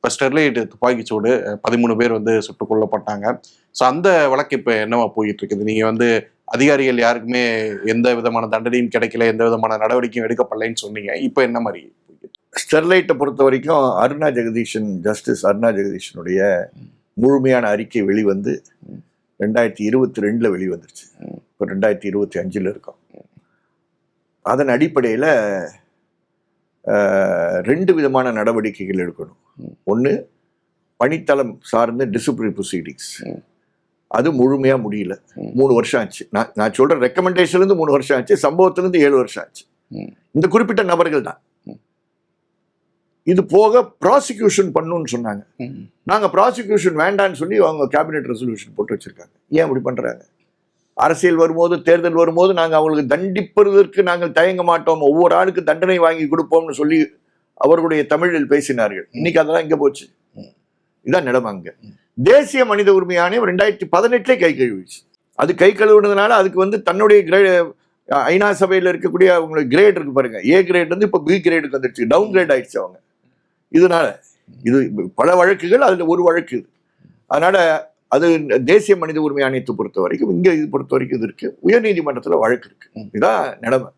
இப்போ ஸ்டெர்லைட் துப்பாக்கிச்சூடு பதிமூணு பேர் வந்து சுட்டுக் கொல்லப்பட்டாங்க ஸோ அந்த வழக்கு இப்போ என்னவா போயிட்டு இருக்குது நீங்க வந்து அதிகாரிகள் யாருக்குமே எந்த விதமான தண்டனையும் கிடைக்கல எந்த விதமான நடவடிக்கையும் எடுக்கப்படலைன்னு சொன்னீங்க. இப்போ என்ன மாதிரி ஸ்டெர்லைட்டை பொறுத்த வரைக்கும் அருணா ஜெகதீஷன் ஜஸ்டிஸ் அருணா ஜெகதீஷனுடைய முழுமையான அறிக்கை வெளிவந்து ரெண்டாயிரத்தி இருபத்தி ரெண்டில் வெளிவந்துருச்சு. இப்போ ரெண்டாயிரத்தி இருபத்தி அஞ்சில் இருக்கோம். அதன் அடிப்படையில் ரெண்டு விதமான நடவடிக்கைகள் எடுக்கணும். ஒன்று பணித்தளம் சார்ந்த டிசிப்ளினரி ப்ரொசீடிங்ஸ் அது முழுமையாக முடியல. மூணு வருஷம் ஆச்சு. நான் நான் சொல்கிற ரெக்கமெண்டேஷன்லேருந்து மூணு வருஷம் ஆச்சு. சம்பவத்திலேருந்து ஏழு வருஷம் ஆச்சு. இந்த குறிப்பிட்ட நபர்கள் தான். இது போக ப்ராசிக்யூஷன் பண்ணணும்னு சொன்னாங்க. ம். நாங்க ப்ராசிக்யூஷன் வேண்டாம்னு சொல்லி அவங்க கேபினெட் ரெசல்யூஷன் போட்டு வச்சிருக்காங்க. ஏன் அப்படி பண்றாங்க? அரசியல் வரும்போது தேர்தல் வரும்போது நாங்க அவங்களுக்கு தண்டிப்பதற்கு நாங்கள் தயங்க மாட்டோம். ஒவ்வொரு ஆளுக்கு தண்டனை வாங்கி கொடுப்போம்னு சொல்லி அவர்களுடைய தமிழில் பேசினார்கள். இன்னைக்கு அதெல்லாம் இங்க போச்சு. இதான் நிலைமை அங்க. தேசிய மனித உரிமை ஆணையம் ரெண்டாயிரத்தி பதினெட்டுல கை கழுவிச்சு. அது கை கழுவுனதுனால அதுக்கு வந்து தன்னுடைய கிரே ஐநா சபையில் இருக்கக்கூடிய அவங்களுக்கு கிரேட் இருக்கு பாருங்க. ஏ கிரேட் வந்து இப்போ பி கிரேடுக்கு வந்துருச்சு. டவுன் கிரேட் ஆயிடுச்சு அவங்க. இதனால இது பல வழக்குகள் அதுல ஒரு வழக்கு அதனால அது தேசிய மனித உரிமை ஆணையத்தை பொறுத்த வரைக்கும் இங்க இது பொறுத்த வரைக்கும் இது இருக்கு. உயர்நீதிமன்றத்துல வழக்கு இருக்கு. ம். இதான் நிலைமை.